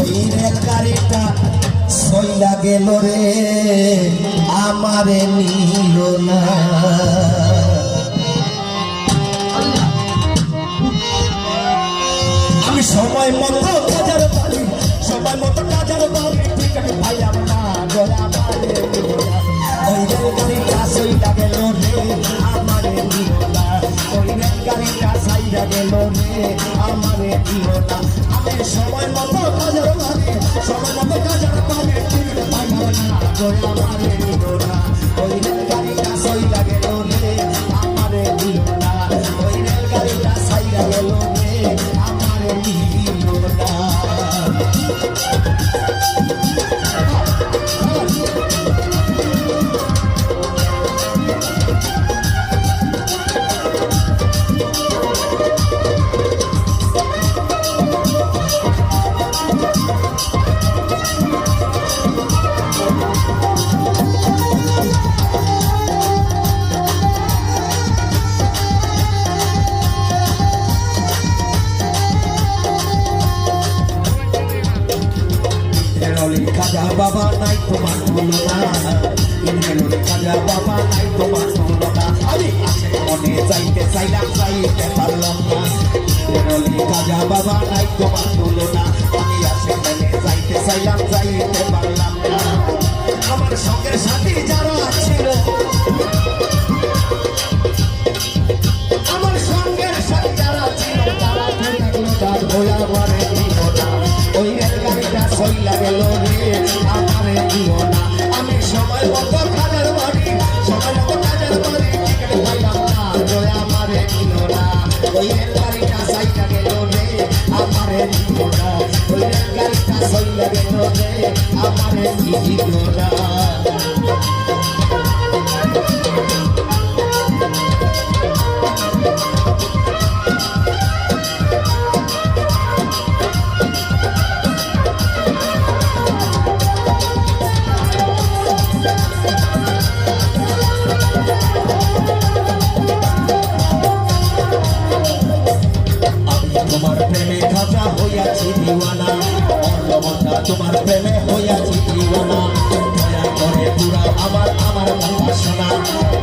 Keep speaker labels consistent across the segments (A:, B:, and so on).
A: ওই গাড়িটা সইলা গেল রে, আমারে নিল না। আমি সময় মতো কাজার বাড়ি, সময় মতো কাজার বাড়ি টিকিট পাইলাম না রে আমারে সময় মতো কাজার সময় মতো কাজার টিকিট পাইলাম না খাজা বাবা নাই তোমার তুলনা ইন্দ্রনলি খাজা বাবা নাই তোমার তুলনা আমি মনে চাইতে চাইলাম চাইতে পারলাম না খাজা বাবা নাই তোমার তুলনা আমি আছে মনে চাইতে চাইলাম চাইতে আমারে দিল না হইয়াছি অন্য কথা তোমার প্রেমে হইয়াছি দিওয়ানা। দয়া করে পুরা আমার আমার মন শোনা।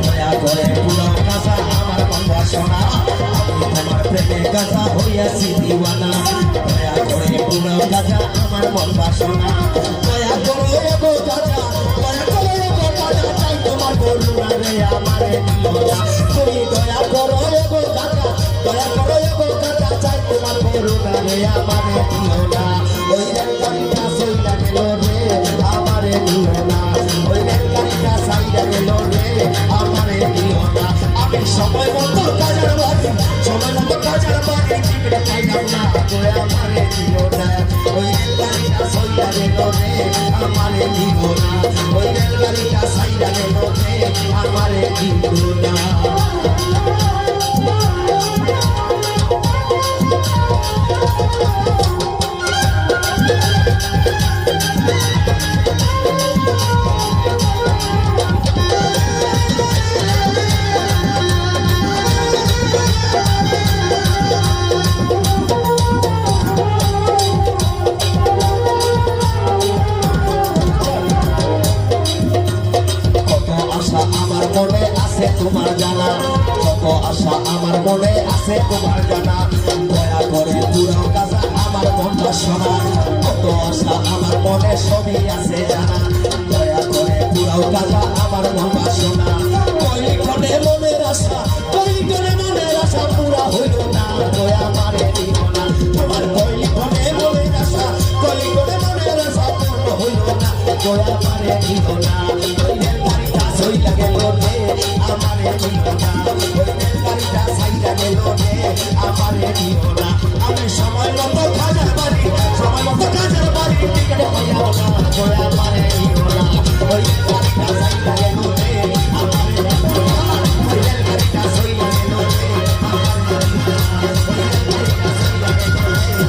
A: দয়া করে পুরা কাজা আমার কথা শোনা। আমি তোমার প্রেমে হইয়াছি দিওয়ানা। দয়া করে পুরা কাজা আমার কথা বাসনা তোমার করুণা রে আমারে দিও না। ওই রেলগাড়িটা সইলা গেল রে, আমারে দিও না। ওই রেলগাড়িটা সাইডা গেল রে, আমারে দিও না। আমি সময় মতো কাজের বাড়ি, সময় মতো কাজের বাড়ি টিকিট পাইলাম না। তোরে আমারে দিও না। ওই রেলগাড়িটা সইলা গেল রে, আমারে দিও না। ওই রেলগাড়িটা সাইডা গেল রে, আমারে দিও না। আশা আমার মনে আছে তোমার জানা। দয়া করে পুরাও কাজা আমার মনটা শোনা কত আশা আমার মনে সবই আছে জানা। দয়া করে পুরাও কাজা আমার মনটা শোনা কই করে মনের আশা পুরা